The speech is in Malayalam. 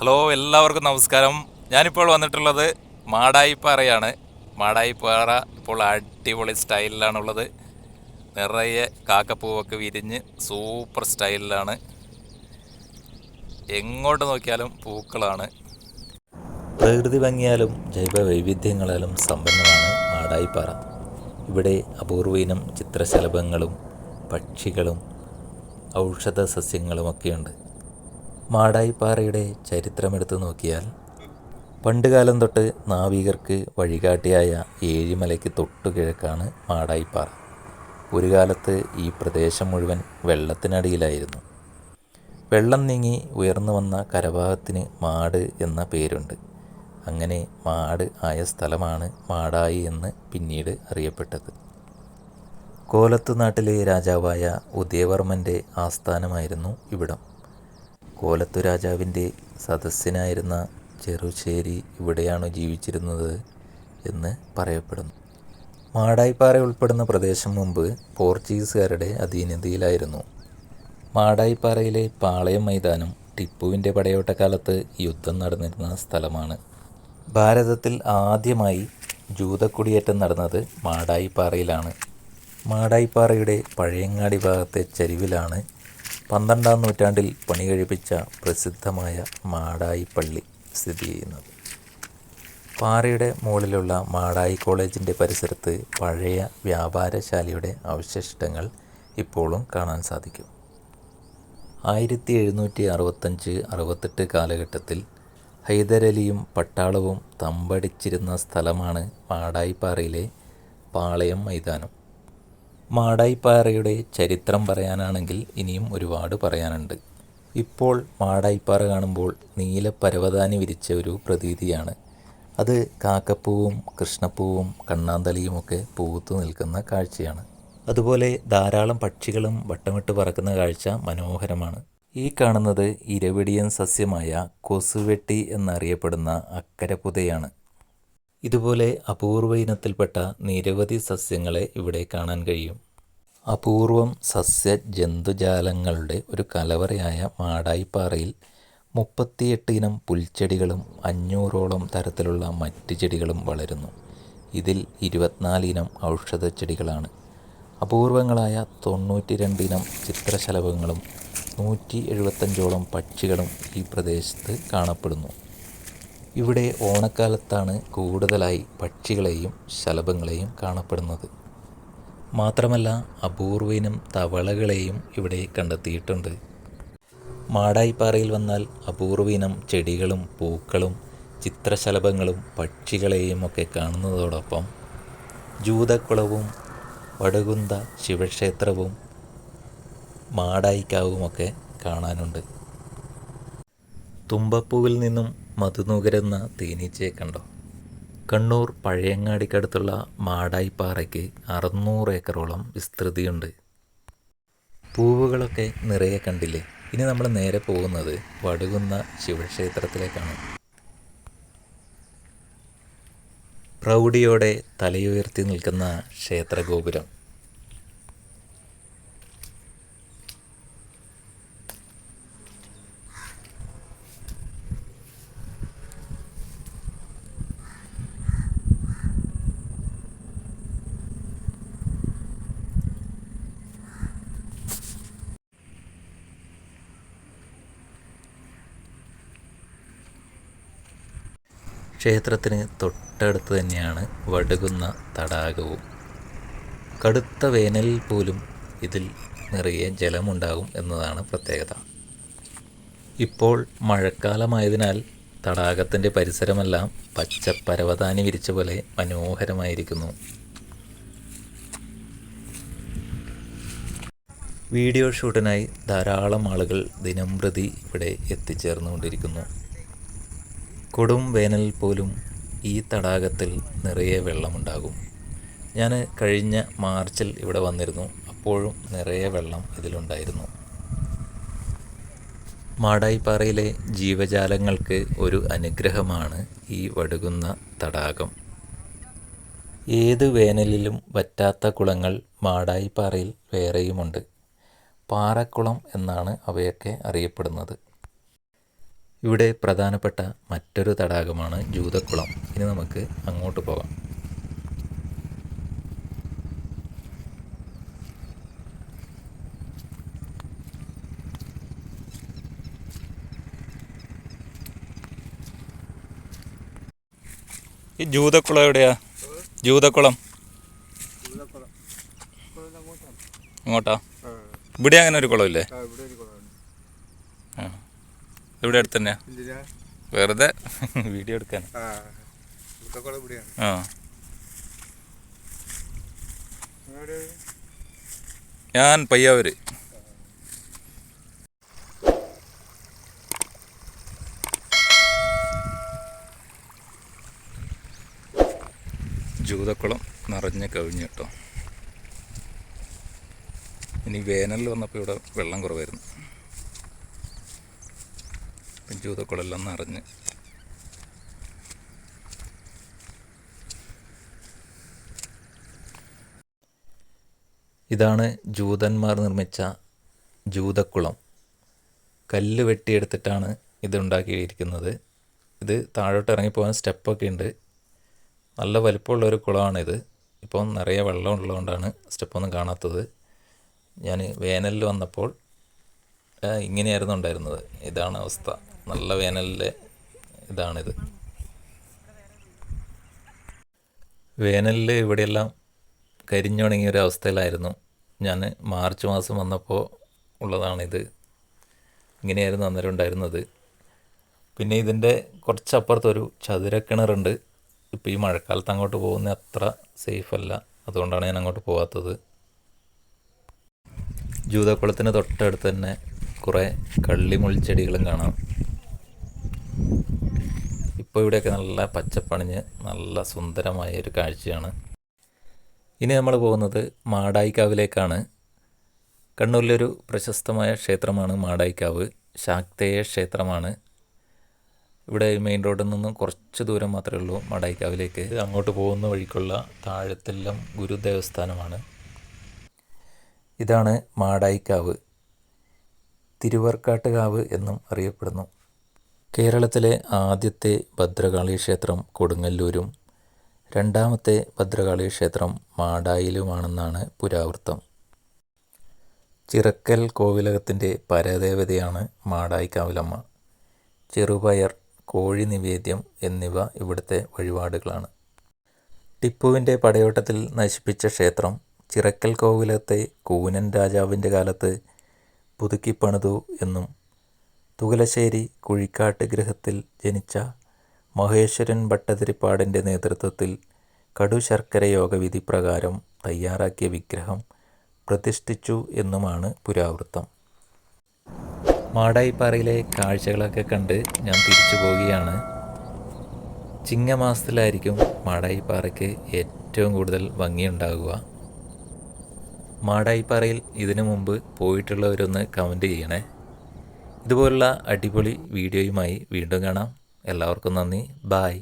ഹലോ എല്ലാവർക്കും നമസ്കാരം. ഞാനിപ്പോൾ വന്നിട്ടുള്ളത് മാടായിപ്പാറയാണ്. മാടായിപ്പാറ ഇപ്പോൾ അടിപൊളി സ്റ്റൈലിലാണുള്ളത്. നിറയെ കാക്കപ്പൂവൊക്കെ വിരിഞ്ഞ് സൂപ്പർ സ്റ്റൈലിലാണ്. എങ്ങോട്ട് നോക്കിയാലും പൂക്കളാണ്. പ്രകൃതി ഭംഗിയാലും ജൈവ വൈവിധ്യങ്ങളാലും സമ്പന്നമാണ് മാടായിപ്പാറ. ഇവിടെ അപൂർവയിനം ചിത്രശലഭങ്ങളും പക്ഷികളും ഔഷധ സസ്യങ്ങളുമൊക്കെയുണ്ട് മാടായിപ്പാറയുടെ ചരിത്രമെടുത്ത് നോക്കിയാൽ പണ്ടുകാലം തൊട്ട് നാവികർക്ക് വഴികാട്ടിയായ ഏഴിമലയ്ക്ക് തൊട്ടു കിഴക്കാണ് മാടായിപ്പാറ. ഒരു കാലത്ത് ഈ പ്രദേശം മുഴുവൻ വെള്ളത്തിനടിയിലായിരുന്നു. വെള്ളം നീങ്ങി ഉയർന്നു വന്ന കരഭാഗത്തിന് മാട് എന്ന പേരുണ്ട്. അങ്ങനെ മാട് ആയ സ്ഥലമാണ് മാടായി എന്ന് പിന്നീട് അറിയപ്പെട്ടത്. കോലത്തു നാട്ടിലെ രാജാവായ ഉദയവർമ്മന്റെ ആസ്ഥാനമായിരുന്നു ഇവിടം. കോലത്തു രാജാവിന്റെ സദസ്യനായിരുന്ന ചെറുശ്ശേരി ഇവിടെയാണ് ജീവിച്ചിരുന്നത് എന്ന് പറയപ്പെടുന്നു. മാടായിപ്പാറ ഉൾപ്പെടുന്ന പ്രദേശം മുമ്പ് പോർച്ചുഗീസുകാരുടെ അധീനതയിലായിരുന്നു. മാടായിപ്പാറയിലെ പാളയം മൈതാനം ടിപ്പുവിന്റെ പടയോട്ടക്കാലത്ത് യുദ്ധം നടന്നിരുന്ന സ്ഥലമാണ്. ഭാരതത്തിൽ ആദ്യമായി ജൂതക്കുടിയേറ്റം നടന്നത് മാടായിപ്പാറയിലാണ്. മാടായിപ്പാറയുടെ പഴയങ്ങാടി ഭാഗത്തെ ചരിവിലാണ് പന്ത്രണ്ടാം നൂറ്റാണ്ടിൽ പണി കഴിപ്പിച്ച പ്രസിദ്ധമായ മാടായി പള്ളി സ്ഥിതി ചെയ്യുന്നത്. പാറയുടെ മുകളിലുള്ള മാടായി കോളേജിന്റെ പരിസരത്ത് പഴയ വ്യാപാരശാലയുടെ അവശിഷ്ടങ്ങൾ ഇപ്പോഴും കാണാൻ സാധിക്കും. ആയിരത്തി എഴുന്നൂറ്റി അറുപത്തഞ്ച് അറുപത്തെട്ട് കാലഘട്ടത്തിൽ ഹൈദരലിയും പട്ടാളവും തമ്പടിച്ചിരുന്ന സ്ഥലമാണ് മാടായിപ്പാറയിലെ പാളയം മൈതാനം. മാടായിപ്പാറയുടെ ചരിത്രം പറയാനാണെങ്കിൽ ഇനിയും ഒരുപാട് പറയാനുണ്ട്. ഇപ്പോൾ മാടായിപ്പാറ കാണുമ്പോൾ നീല പരവതാനി വിരിച്ച ഒരു പ്രതീതിയാണ്. അത് കാക്കപ്പൂവും കൃഷ്ണപ്പൂവും കണ്ണാന്തലിയുമൊക്കെ പൂത്തു നിൽക്കുന്ന കാഴ്ചയാണ്. അതുപോലെ ധാരാളം പക്ഷികളും വട്ടമിട്ട് പറക്കുന്ന കാഴ്ച മനോഹരമാണ്. ഈ കാണുന്നത് ഇരവിടിയൻ സസ്യമായ കൊസുവെട്ടി എന്നറിയപ്പെടുന്ന അക്കരപുതയാണ്. ഇതുപോലെ അപൂർവ ഇനത്തിൽപ്പെട്ട നിരവധി സസ്യങ്ങളെ ഇവിടെ കാണാൻ കഴിയും. അപൂർവം സസ്യ ജന്തുജാലങ്ങളുടെ ഒരു കലവറയായ മാടായിപ്പാറയിൽ മുപ്പത്തിയെട്ട് ഇനം പുൽച്ചെടികളും അഞ്ഞൂറോളം തരത്തിലുള്ള മറ്റ് ചെടികളും വളരുന്നു. ഇതിൽ ഇരുപത്തിനാല് ഇനം ഔഷധ ചെടികളാണ് അപൂർവങ്ങളായ തൊണ്ണൂറ്റി രണ്ടിനം ചിത്രശലഭങ്ങളും നൂറ്റി എഴുപത്തഞ്ചോളം പക്ഷികളും ഈ പ്രദേശത്ത് കാണപ്പെടുന്നു. ഇവിടെ ഓണക്കാലത്താണ് കൂടുതലായി പക്ഷികളെയും ശലഭങ്ങളെയും കാണപ്പെടുന്നത്. മാത്രമല്ല അപൂർവയിനം തവളകളെയും ഇവിടെ കണ്ടെത്തിയിട്ടുണ്ട്. മാടായിപ്പാറയിൽ വന്നാൽ അപൂർവയിനം ചെടികളും പൂക്കളും ചിത്രശലഭങ്ങളും പക്ഷികളെയും ഒക്കെ കാണുന്നതോടൊപ്പം ജൂതക്കുളവും വടകുന്ത ശിവക്ഷേത്രവും മാടായിക്കാവുമൊക്കെ കാണാനുണ്ട്. തുമ്പപ്പൂവിൽ നിന്നും മധുനുകരുന്ന തേനീച്ചയെ കണ്ടോ? കണ്ണൂർ പഴയങ്ങാടിക്കടുത്തുള്ള മാടായിപ്പാറയ്ക്ക് അറുന്നൂറ് ഏക്കറോളം വിസ്തൃതിയുണ്ട്. പൂവുകളൊക്കെ നിറയെ കണ്ടില്ലേ? ഇനി നമ്മൾ നേരെ പോകുന്നത് വടുകുന്ന ശിവക്ഷേത്രത്തിലേക്കാണ്. പ്രൗഢിയോടെ തലയുയർത്തി നിൽക്കുന്ന ക്ഷേത്രഗോപുരം. ക്ഷേത്രത്തിന് തൊട്ടടുത്ത് തന്നെയാണ് വടുകുന്ന തടാകവും. കടുത്ത വേനലിൽ പോലും ഇതിൽ നിറയെ ജലമുണ്ടാകും എന്നതാണ് പ്രത്യേകത. ഇപ്പോൾ മഴക്കാലമായതിനാൽ തടാകത്തിന്റെ പരിസരമെല്ലാം പച്ചപ്പരവതാനി വിരിച്ച പോലെ മനോഹരമായിരിക്കുന്നു. വീഡിയോ ഷൂട്ടിനായി ധാരാളം ആളുകൾ ദിനംപ്രതി ഇവിടെ എത്തിച്ചേർന്നുകൊണ്ടിരിക്കുന്നു. കൊടും വേനൽ പോലും ഈ തടാകത്തിൽ നിറയെ വെള്ളമുണ്ടാകും. ഞാൻ കഴിഞ്ഞ മാർച്ചിൽ ഇവിടെ വന്നിരുന്നു. അപ്പോഴും നിറയെ വെള്ളം ഇതിലുണ്ടായിരുന്നു. മാടായിപ്പാറയിലെ ജീവജാലങ്ങൾക്ക് ഒരു അനുഗ്രഹമാണ് ഈ വടുകുന്ന തടാകം. ഏത് വേനലിലും വറ്റാത്ത കുളങ്ങൾ മാടായിപ്പാറയിൽ വേറെയുമുണ്ട്. പാറക്കുളം എന്നാണ് അവയൊക്കെ അറിയപ്പെടുന്നത്. ഇവിടെ പ്രധാനപ്പെട്ട മറ്റൊരു തടാകമാണ് ജൂതക്കുളം. ഇനി നമുക്ക് അങ്ങോട്ട് പോകാം. ഈ ജൂതക്കുളം എവിടെയാ? ജൂതക്കുളം. അങ്ങോട്ടാ? ഇവിടെ അങ്ങനെ ഒരു കുളമില്ലേ? ഇവിടെ അടുത്ത് തന്നെയാ വെറുതെ വീഡിയോ എടുക്കാൻ. ആ ഞാൻ പയ്യാവൂര്. ജൂതക്കുളം നിറഞ്ഞ് കവിഞ്ഞു കേട്ടോ. ഇനി വേനലിൽ വന്നപ്പോൾ ഇവിടെ വെള്ളം കുറവായിരുന്നു. ഇപ്പം ജൂതക്കുളം എല്ലാം നിറഞ്ഞ്. ഇതാണ് ജൂതന്മാർ നിർമ്മിച്ച ജൂതക്കുളം. കല്ല് വെട്ടിയെടുത്തിട്ടാണ് ഇത് ഉണ്ടാക്കിയിരിക്കുന്നത് ഇത് താഴോട്ട് ഇറങ്ങിപ്പോകാൻ സ്റ്റെപ്പൊക്കെ ഉണ്ട്. നല്ല വലിപ്പമുള്ള ഒരു കുളമാണിത്. ഇപ്പം നിറയെ വെള്ളം ഉള്ളതുകൊണ്ടാണ് സ്റ്റെപ്പൊന്നും കാണാത്തത്. ഞാൻ വേനലിൽ വന്നപ്പോൾ ഇങ്ങനെയായിരുന്നു ഉണ്ടായിരുന്നത്. ഇതാണ് അവസ്ഥ. നല്ല വേനലിലെ ഇതാണിത്. വേനലിൽ ഇവിടെയെല്ലാം കരിഞ്ഞുണങ്ങിയ ഒരു അവസ്ഥയിലായിരുന്നു ഞാൻ മാർച്ച് മാസം വന്നപ്പോൾ ഉള്ളതാണിത്. ഇങ്ങനെയായിരുന്നു അന്നേരം ഉണ്ടായിരുന്നത്. പിന്നെ ഇതിന്റെ കുറച്ചപ്പുറത്തൊരു ചതുരക്കിണറുണ്ട്. ഇപ്പോൾ ഈ മഴക്കാലത്ത് അങ്ങോട്ട് പോകുന്ന അത്ര സേഫ് അല്ല അതുകൊണ്ടാണ് ഞാൻ അങ്ങോട്ട് പോകാത്തത് ജൂതക്കുളത്തിന് തൊട്ടടുത്ത് തന്നെ കുറേ കള്ളിമുൾച്ചെടികളും കാണാം. ഇപ്പോൾ ഇവിടെയൊക്കെ നല്ല പച്ചപ്പണിഞ്ഞ് നല്ല സുന്ദരമായ ഒരു കാഴ്ചയാണ്. ഇനി നമ്മൾ പോകുന്നത് മാടായിക്കാവിലേക്കാണ്. കണ്ണൂരിലൊരു പ്രശസ്തമായ ക്ഷേത്രമാണ് മാടായിക്കാവ്. ശാക്തേയ ക്ഷേത്രമാണ്. ഇവിടെ മെയിൻ റോഡിൽ നിന്നും കുറച്ച് ദൂരം മാത്രമേ ഉള്ളൂ മാടായിക്കാവിലേക്ക്. അങ്ങോട്ട് പോകുന്ന വഴിക്കുള്ള താഴത്തെല്ലാം ഗുരുദേവസ്ഥാനമാണ് ഇതാണ് മാടായിക്കാവ്. തിരുവർക്കാട്ടുകാവ് എന്നും അറിയപ്പെടുന്നു. കേരളത്തിലെ ആദ്യത്തെ ഭദ്രകാളി ക്ഷേത്രം കൊടുങ്ങല്ലൂരും രണ്ടാമത്തെ ഭദ്രകാളി ക്ഷേത്രം മാടായിലുമാണെന്നാണ് പുരാവൃത്തം. ചിറക്കൽ കോവിലകത്തിന്റെ പരദേവതയാണ് മാടായി മാടായിക്കാവിലമ്മ. ചെറുപയർ കോഴി നിവേദ്യം എന്നിവ ഇവിടുത്തെ വഴിപാടുകളാണ്. ടിപ്പുവിന്റെ പടയോട്ടത്തിൽ നശിപ്പിച്ച ക്ഷേത്രം ചിറക്കൽ കോവിലത്തെ കൂനൻ രാജാവിന്റെ കാലത്ത് പുതുക്കിപ്പണിതു എന്നും തുകലശ്ശേരി കുഴിക്കാട്ട് ഗൃഹത്തിൽ ജനിച്ച മഹേശ്വരൻ ഭട്ടതിരിപ്പാടിന്റെ നേതൃത്വത്തിൽ കടുശർക്കര യോഗവിധി പ്രകാരം തയ്യാറാക്കിയ വിഗ്രഹം പ്രതിഷ്ഠിച്ചു എന്നുമാണ് പുരാവൃത്തം. മാടായിപ്പാറയിലെ കാഴ്ചകളൊക്കെ കണ്ട് ഞാൻ തിരിച്ചു പോവുകയാണ്. ചിങ്ങമാസത്തിലായിരിക്കും മാടായിപ്പാറയ്ക്ക് ഏറ്റവും കൂടുതൽ ഭംഗിയുണ്ടാകുക മാടായിപ്പാറയിൽ ഇതിനു മുമ്പ് പോയിട്ടുള്ളവരൊന്ന് കമന്റ് ചെയ്യണേ. ഇതുപോലുള്ള അടിപൊളി വീഡിയോയുമായി വീണ്ടും കാണാം. എല്ലാവർക്കും നന്ദി. ബായ്